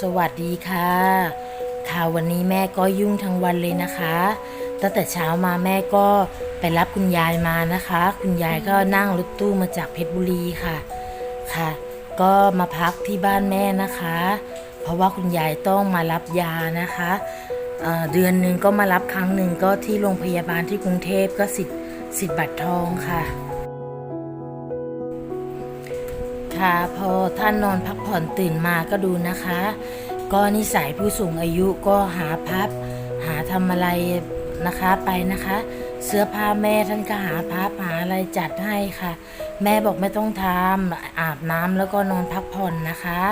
สวัสดีค่ะ ค่ะวันนี้แม่ก็ยุ่งทั้งวันเลยนะคะ ตั้งแต่เช้ามาแม่ก็ไปรับคุณยายมานะคะ คุณยายก็นั่งรถตู้มาจากเพชรบุรีค่ะ ค่ะ ก็มาพักที่บ้านแม่นะคะ เพราะว่าคุณยายต้องมารับยานะคะเเดือนหนึ่งก็มารับครั้งหนึ่งก็ที่โรงพยาบาลที่กรุงเทพก็สิทธิ์สิทธิ์บัตรทองค่ะ คะ พอท่านนอนพักผ่อนตื่นมาก็ดูนะคะ ก็นิสัยผู้สูงอายุก็หาพับ หาทำอะไรนะคะไปนะคะ เสื้อผ้าแม่ท่านก็หาพับหาอะไรจัดให้ค่ะ แม่บอกไม่ต้องทำอาบน้ำแล้วก็นอนพักผ่อนนะคะ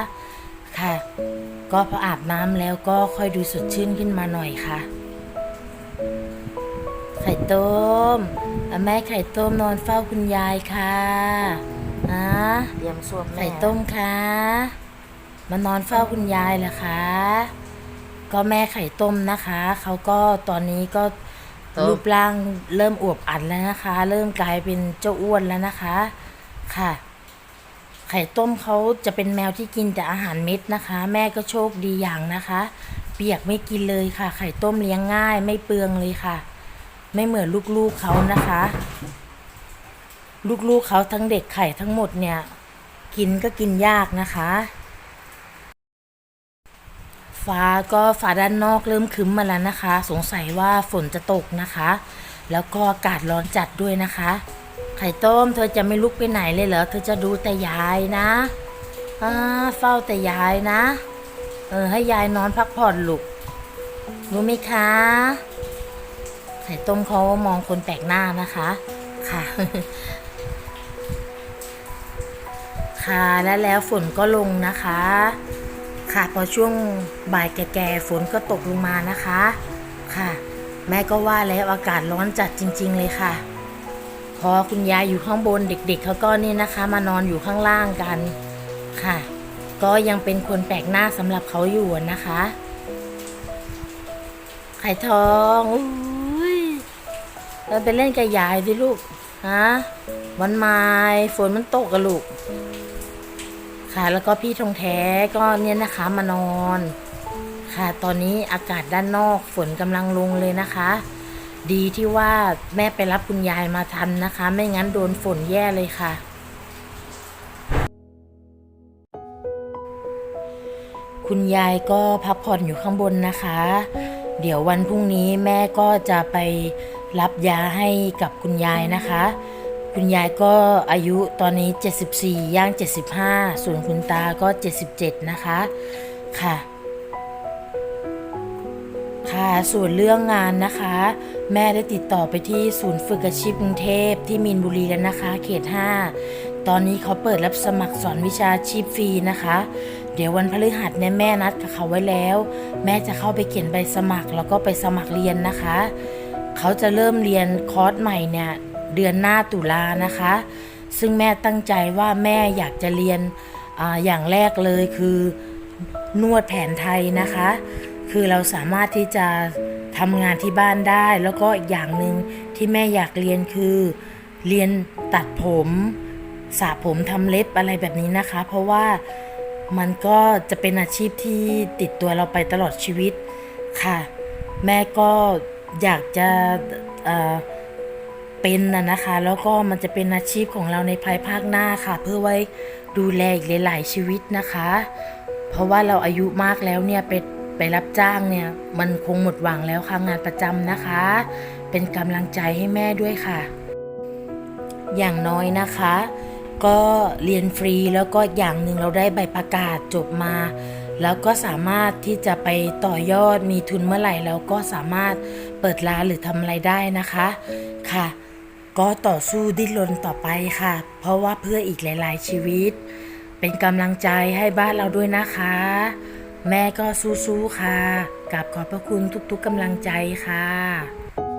ค่ะ ก็พออาบน้ำแล้วก็ค่อยดูสดชื่นขึ้นมาหน่อยค่ะ ไข่ต้มแม่ไข่ต้มนอนเฝ้าคุณยายค่ะ อะเตรียมสวมแม่ไข่ต้มคะมานอนเฝ้าคุณยายเหรอคะ ก็แม่ไข่ต้มนะคะเขาก็ตอนนี้ก็รูปร่างเริ่มอวบอันแล้วนะคะ เริ่มกลายเป็นเจ้าอ้วนแล้วนะคะ ค่ะ ไข่ต้มเขาจะเป็นแมวที่กินแต่อาหารเม็ดนะคะ แม่ก็โชคดีอย่างนะคะ เปียกไม่กินเลยค่ะ ไข่ต้มเลี้ยงง่าย ไม่เปลืองเลยค่ะ ไม่เหมือนลูกๆเขานะคะ ลูกๆเขาทั้งเด็กไข่ทั้งหมดเนี่ย กินก็กินยากนะคะฟ้าก็ฟ้าด้านนอกเริ่มคึ้มมาแล้วนะคะ สงสัยว่าฝนจะตกนะคะ แล้วก็อากาศร้อนจัดด้วยนะคะ ไข่ต้มเธอจะไม่ลุกไปไหนเลยเหรอเธอจะดูแต่ยายนะอ่าเฝ้าแต่ยายนะ เออให้ยายนอนพักผ่อนลูกรู้ไหมคะ ไข่ต้มเขามองคนแปลกหน้านะคะ ค่ะ ค่ะและแล้วฝนก็ลงนะคะ ค่ะพอช่วงบ่ายแก่ๆฝนก็ตกลงมานะคะค่ะ แม่ก็ว่าแล้วอากาศร้อนจัดจริง ๆ เลยค่ะ พอคุณยายอยู่ข้างบนเด็ก ๆเขาก็นี่นะคะ มานอนอยู่ข้างล่างกันค่ะ ก็ยังเป็นคนแปลกหน้าสำหรับเขาอยู่นะคะ ไข่ทองอุ้ยเราไปเล่นกับยายสิลูกฮะวันไม้ฝนมันตกกับลูก ค่ะ แล้วก็พี่ทองแท้ก็เนี่ยนะคะมานอน ค่ะ ตอนนี้อากาศด้านนอกฝนกำลังลงเลยนะคะ ดีที่ว่าแม่ไปรับคุณยายมาทันนะคะ ไม่งั้นโดนฝนแย่เลยค่ะคุณยายก็พักผ่อนอยู่ข้างบนนะคะ เดี๋ยววันพรุ่งนี้แม่ก็จะไปรับยาให้กับคุณยายนะคะ คุณยายก็อายุตอนนี้ 74 ย่าง 75 ส่วนคุณตาก็ 77 นะคะ ค่ะ ค่ะ ส่วนเรื่องงานนะคะ แม่ได้ติดต่อไปที่ศูนย์ฝึกอาชีพกรุงเทพที่มีนบุรีแล้วนะคะ เขต 5 ตอนนี้เขาเปิดรับสมัครสอนวิชาชีพฟรีนะคะ เดี๋ยววันพฤหัสเนี่ยแม่นัดกับเขาไว้แล้ว แม่จะเข้าไปเขียนใบสมัครแล้วก็ไปสมัครเรียนนะคะ เขาจะเริ่มเรียนคอร์สใหม่เนี่ย เดือนหน้าตุลานะคะ ซึ่งแม่ตั้งใจว่าแม่อยากจะเรียนออย่างแรกเลยคือนวดแผนไทยนะคะ คือเราสามารถที่จะทำงานที่บ้านได้ แล้วก็อีกอย่างหนึ่งที่แม่อยากเรียนคือ เรียนตัดผมสระผมทำเล็บอะไรแบบนี้นะคะ เพราะว่ามันก็จะเป็นอาชีพที่ติดตัวเราไปตลอดชีวิตค่ะ แม่ก็อยากจะ เป็นนะนะคะ แล้วก็มันจะเป็นอาชีพของเราในภายภาคหน้าค่ะ เพื่อไว้ดูแลอีกหลายๆชีวิตนะคะ เพราะว่าเราอายุมากแล้วเนี่ยไปไปรับจ้างเนี่ย มันคงหมดหวังแล้วค่ะงานประจำนะคะ เป็นกำลังใจให้แม่ด้วยค่ะ อย่างน้อยนะคะ ก็เรียนฟรีแล้วก็อย่างหนึ่งเราได้ใบประกาศจบมาแล้วก็สามารถที่จะไปต่อยอดมีทุนเมื่อไหร่เราก็สามารถเปิดร้านหรือทำอะไรได้นะคะค่ะ ก็ต่อสู้ดิ้นรนต่อไปค่ะ เพราะว่าเพื่ออีกหลาย ๆ ชีวิต เป็นกำลังใจให้บ้านเราด้วยนะคะ แม่ก็สู้ๆค่ะกับขอบพระคุณทุก ๆกำลังใจค่ะ